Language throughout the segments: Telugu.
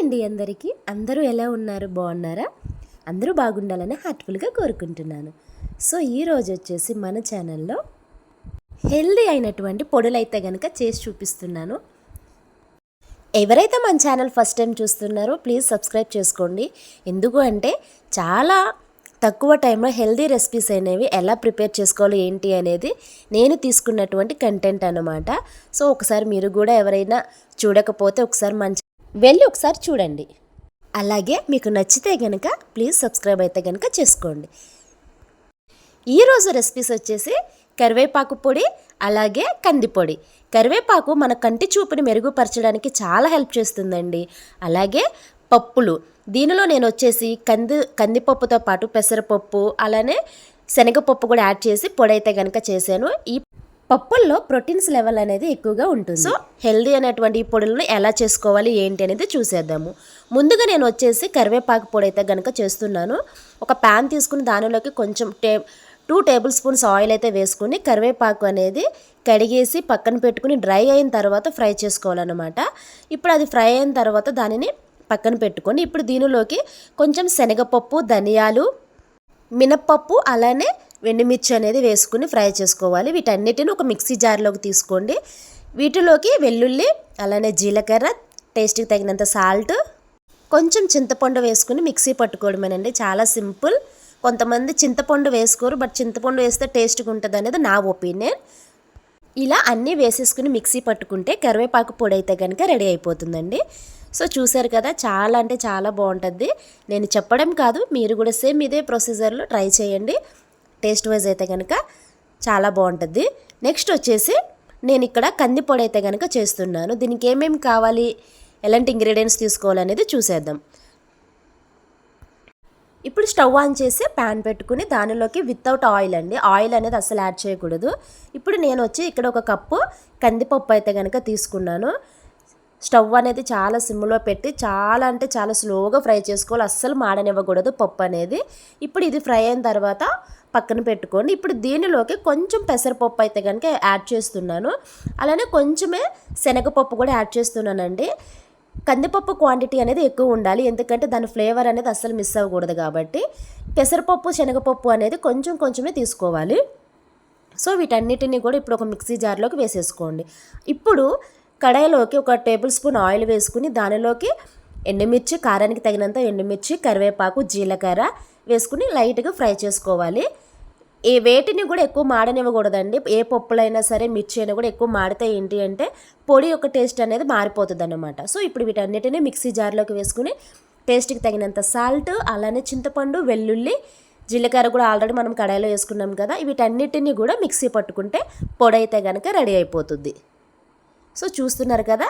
అండి అందరికీ. అందరూ ఎలా ఉన్నారు? బాగున్నారా? అందరూ బాగుండాలని హార్ట్ఫుల్గా కోరుకుంటున్నాను. సో ఈరోజు వచ్చేసి మన ఛానల్లో హెల్దీ అయినటువంటి పొడులైతే కనుక చేసి చూపిస్తున్నాను. ఎవరైతే మన ఛానల్ ఫస్ట్ టైం చూస్తున్నారో ప్లీజ్ సబ్స్క్రైబ్ చేసుకోండి. ఎందుకు అంటే చాలా తక్కువ టైంలో హెల్దీ రెసిపీస్ అనేవి ఎలా ప్రిపేర్ చేసుకోవాలి ఏంటి అనేది నేను తీసుకున్నటువంటి కంటెంట్ అనమాట సో ఒకసారి మీరు కూడా ఎవరైనా చూడకపోతే ఒకసారి మంచి వెళ్ళి ఒకసారి చూడండి. అలాగే మీకు నచ్చితే కనుక ప్లీజ్ సబ్స్క్రైబ్ అయితే కనుక చేసుకోండి. ఈరోజు రెసిపీస్ వచ్చేసి కరివేపాకు పొడి అలాగే కంది పొడి. కరివేపాకు మన కంటి చూపుని మెరుగుపరచడానికి చాలా హెల్ప్ చేస్తుందండి. అలాగే పప్పులు. దీనిలో నేను వచ్చేసి కంది కందిపప్పుతో పాటు పెసరపప్పు అలానే శనగపప్పు కూడా యాడ్ చేసి పొడి అయితే కనుక చేశాను. ఈ పప్పుల్లో ప్రోటీన్స్ లెవెల్ అనేది ఎక్కువగా ఉంటుంది. సో హెల్దీ అనేటువంటి పొడులను ఎలా చేసుకోవాలి ఏంటి అనేది చూసేద్దాము. ముందుగా నేను వచ్చేసి కరివేపాకు పొడి అయితే కనుక చేస్తున్నాను. ఒక ప్యాన్ తీసుకుని దానిలోకి కొంచెం టే టూ టేబుల్ స్పూన్స్ ఆయిల్ అయితే వేసుకుని కరివేపాకు అనేది కడిగేసి పక్కన పెట్టుకుని డ్రై అయిన తర్వాత ఫ్రై చేసుకోవాలన్నమాట. ఇప్పుడు అది ఫ్రై అయిన తర్వాత దానిని పక్కన పెట్టుకొని ఇప్పుడు దీనిలోకి కొంచెం శనగపప్పు ధనియాలు మినప్పప్పు అలానే వెండిమిర్చి అనేది వేసుకుని ఫ్రై చేసుకోవాలి. వీటన్నిటిని ఒక మిక్సీ జార్లోకి తీసుకోండి. వీటిలోకి వెల్లుల్లి అలానే జీలకర్ర టేస్ట్కి తగినంత సాల్ట్ కొంచెం చింతపండు వేసుకుని మిక్సీ పట్టుకోవడమేనండి. చాలా సింపుల్. కొంతమంది చింతపండు వేసుకోరు బట్ చింతపండు వేస్తే టేస్ట్గా ఉంటుంది అనేది నా ఒపీనియన్. ఇలా అన్నీ వేసేసుకుని మిక్సీ పట్టుకుంటే కరివేపాకు పొడి అయితే కనుక రెడీ అయిపోతుందండి. సో చూసారు కదా చాలా అంటే చాలా బాగుంటుంది. నేను చెప్పడం కాదు మీరు కూడా సేమ్ ఇదే ప్రొసీజర్లో ట్రై చేయండి. టేస్ట్ వైజ్ అయితే కనుక చాలా బాగుంటుంది. నెక్స్ట్ వచ్చేసి నేను ఇక్కడ కంది పొడి అయితే కనుక చేస్తున్నాను. దీనికి ఏమేమి కావాలి? ఎలాంటి ఇంగ్రీడియంట్స్ తీసుకోవాలనేది చూసేద్దాం. ఇప్పుడు స్టవ్ ఆన్ చేసి ప్యాన్ పెట్టుకుని దానిలోకి వితౌట్ ఆయిల్ అండి. ఆయిల్ అనేది అసలు యాడ్ చేయకూడదు. ఇప్పుడు నేను వచ్చి ఇక్కడ ఒక కప్పు కందిపప్పు అయితే కనుక తీసుకున్నాను. స్టవ్ అనేది చాలా సిమ్లో పెట్టి చాలా అంటే చాలా స్లోగా ఫ్రై చేసుకోవాలి. అస్సలు మాడనివ్వకూడదు పప్పు అనేది. ఇప్పుడు ఇది ఫ్రై అయిన తర్వాత పక్కన పెట్టుకోండి. ఇప్పుడు దీనిలోకి కొంచెం పెసరపప్పు అయితే కనుక యాడ్ చేస్తున్నాను. అలానే కొంచెమే శనగపప్పు కూడా యాడ్ చేస్తున్నానండి. కందిపప్పు క్వాంటిటీ అనేది ఎక్కువ ఉండాలి. ఎందుకంటే దాని ఫ్లేవర్ అనేది అస్సలు మిస్ అవ్వకూడదు కాబట్టి. పెసరపప్పు శనగపప్పు అనేది కొంచెం కొంచెమే తీసుకోవాలి. సో వీటన్నిటిని కూడా ఇప్పుడు ఒక మిక్సీ జార్లోకి వేసేసుకోండి. ఇప్పుడు కడాయిలోకి ఒక టేబుల్ స్పూన్ ఆయిల్ వేసుకుని దానిలోకి ఎండుమిర్చి కారానికి తగినంత ఎండుమిర్చి కరివేపాకు జీలకర్ర వేసుకుని లైట్గా ఫ్రై చేసుకోవాలి. ఏ వేటిని కూడా ఎక్కువ మాడనివ్వకూడదండి. ఏ పప్పులైనా సరే మిర్చి అయినా కూడా ఎక్కువ మాడితే ఏంటి అంటే పొడి యొక్క టేస్ట్ అనేది మారిపోతుంది అనమాట సో ఇప్పుడు వీటన్నిటిని మిక్సీ జార్లోకి వేసుకుని టేస్ట్కి తగినంత సాల్ట్ అలానే చింతపండు వెల్లుల్లి జీలకర్ర కూడా ఆల్రెడీ మనం కడాయిలో వేసుకున్నాం కదా వీటన్నిటిని కూడా మిక్సీ పట్టుకుంటే పొడి అయితే కనుక రెడీ అయిపోతుంది. సో చూస్తున్నారు కదా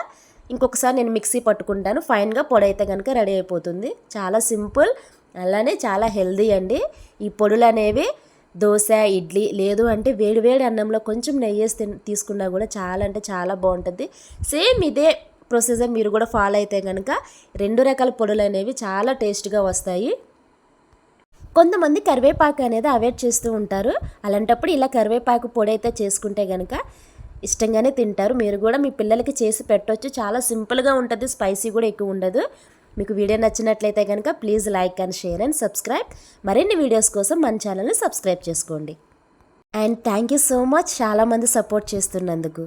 ఇంకొకసారి నేను మిక్సీ పట్టుకుంటాను ఫైన్గా పొడి అయితే కనుక రెడీ అయిపోతుంది. చాలా సింపుల్ అలానే చాలా హెల్దీ అండి. ఈ పొడులు అనేవి దోశ ఇడ్లీ లేదు అంటే వేడివేడి అన్నంలో కొంచెం నెయ్యి వేసి తీసుకున్నా కూడా చాలా అంటే చాలా బాగుంటుంది. సేమ్ ఇదే ప్రొసీజర్ మీరు కూడా ఫాలో అయితే కనుక రెండు రకాల పొడులు అనేవి చాలా టేస్ట్గా వస్తాయి. కొంతమంది కరివేపాకు అనేది అవాయిడ్ చేస్తూ ఉంటారు. అలాంటప్పుడు ఇలా కరివేపాకు పొడి అయితే చేసుకుంటే కనుక ఇష్టంగానే తింటారు. మీరు కూడా మీ పిల్లలకి చేసి పెట్టవచ్చు చాలా సింపుల్గా ఉంటుంది. స్పైసీ కూడా ఎక్కువ ఉండదు. మీకు వీడియో నచ్చినట్లయితే కనుక please like and share and subscribe. మరిన్ని వీడియోస్ కోసం మన ఛానల్ని సబ్స్క్రైబ్ చేసుకోండి. And thank you so much. చాలామంది సపోర్ట్ చేస్తున్నందుకు.